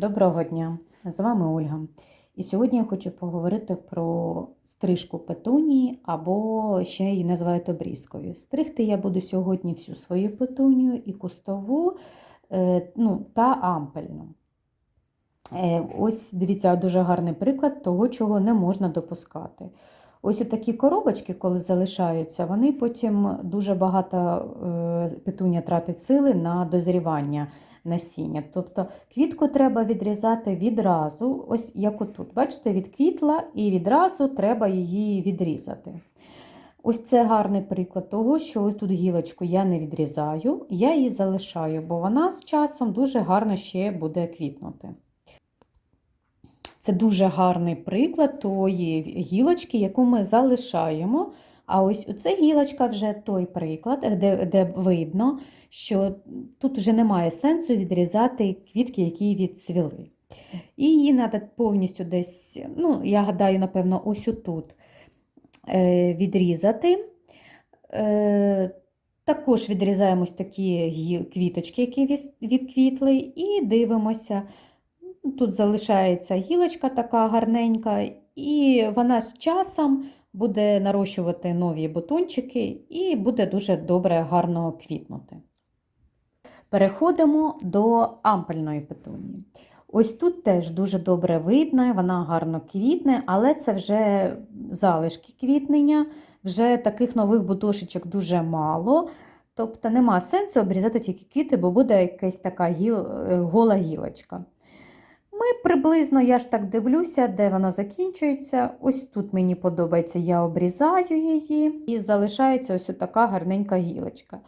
Доброго дня! З вами Ольга. І сьогодні я хочу поговорити про стрижку петунії або ще її називають обрізкою. Стригти я буду сьогодні всю свою петунію і кустову е, ну, та ампельну. Е, Ось дивіться, дуже гарний приклад того, чого не можна допускати. Ось такі коробочки, коли залишаються, вони потім дуже багато е, петуня тратить сили на дозрівання насіння. Тобто квітку треба відрізати відразу, ось як отут. Бачите, відквітла і відразу треба її відрізати. Ось це гарний приклад того, що ось тут гілочку я не відрізаю, я її залишаю, бо вона з часом дуже гарно ще буде квітнути. Це дуже гарний приклад тої гілочки, яку ми залишаємо. А ось оце гілочка вже той приклад, де, де видно, що тут вже немає сенсу відрізати квітки, які відцвіли. І її треба повністю десь, ну, я гадаю, напевно, ось отут е, відрізати. Е, також відрізаємо такі квіточки, які відквітли, і дивимося. Тут залишається гілочка така гарненька, і вона з часом буде нарощувати нові бутончики і буде дуже добре, гарно квітнути. Переходимо до ампельної петунії. Ось тут теж дуже добре видно, вона гарно квітне, але це вже залишки квітнення, вже таких нових бутошечок дуже мало. Тобто нема сенсу обрізати тільки квіти, бо буде якась така гіл, гола гілочка. Ми приблизно, я ж так дивлюся, де вона закінчується. Ось тут мені подобається, я обрізаю її і залишається ось така гарненька гілочка.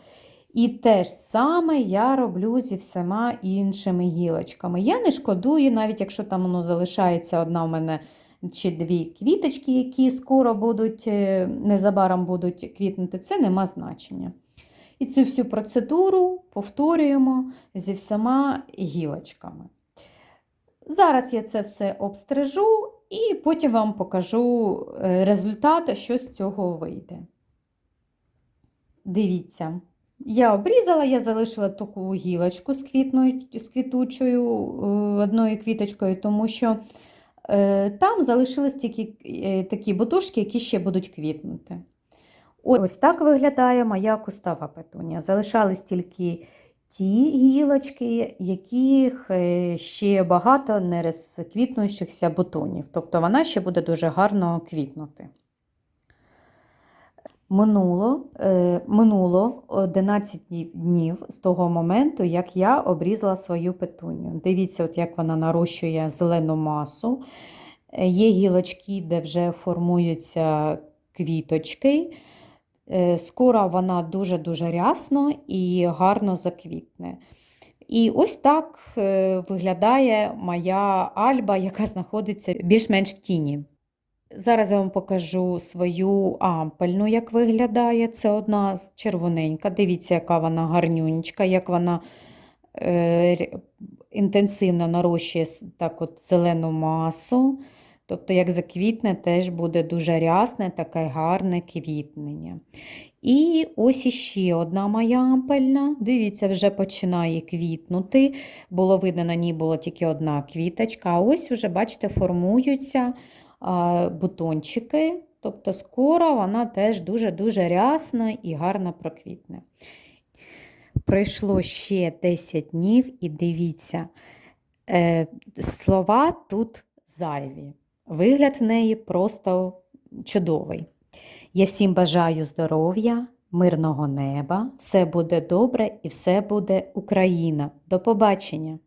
І те ж саме я роблю зі всіма іншими гілочками. Я не шкодую, навіть якщо там воно залишається одна у мене чи дві квіточки, які скоро будуть, е, незабаром будуть квітнути, це нема значення. І цю всю процедуру повторюємо зі всіма гілочками. Зараз я це все обстрижу і потім вам покажу е, результат, що з цього вийде. Дивіться, я обрізала, я залишила таку гілочку з квітною, з квітучою е, одною квіточкою, тому що е, там залишились тільки такі бутушки, які ще будуть квітнути. Ось так виглядає моя кустава петунія. Залишались тільки ті гілочки, яких е, ще багато не розквітнуючихся бутонів. Тобто вона ще буде дуже гарно квітнути. Минуло е, минуло 11 днів з того моменту, як я обрізала свою петуню. Дивіться, от як вона нарощує зелену масу. Е, є гілочки, де вже формуються квіточки. Е, скоро вона дуже-дуже рясно і гарно заквітне. І ось так е, виглядає моя альба, яка знаходиться більш-менш в тіні. Зараз я вам покажу свою ампельну, як виглядає. Це одна червоненька. Дивіться, яка вона гарнюнечка, як вона е, інтенсивно нарощує так от зелену масу. Тобто, як заквітне, теж буде дуже рясне, таке гарне квітнення. І ось іще одна моя ампельна. Дивіться, вже починає квітнути. Було видно, на ній була тільки одна квіточка. А ось вже, бачите, формуються бутончики. Тобто, скоро вона теж дуже-дуже рясна і гарно проквітне. Пройшло ще 10 днів, і дивіться, е, слова тут зайві. Вигляд в неї просто чудовий. Я всім бажаю здоров'я, мирного неба, все буде добре і все буде Україна. До побачення!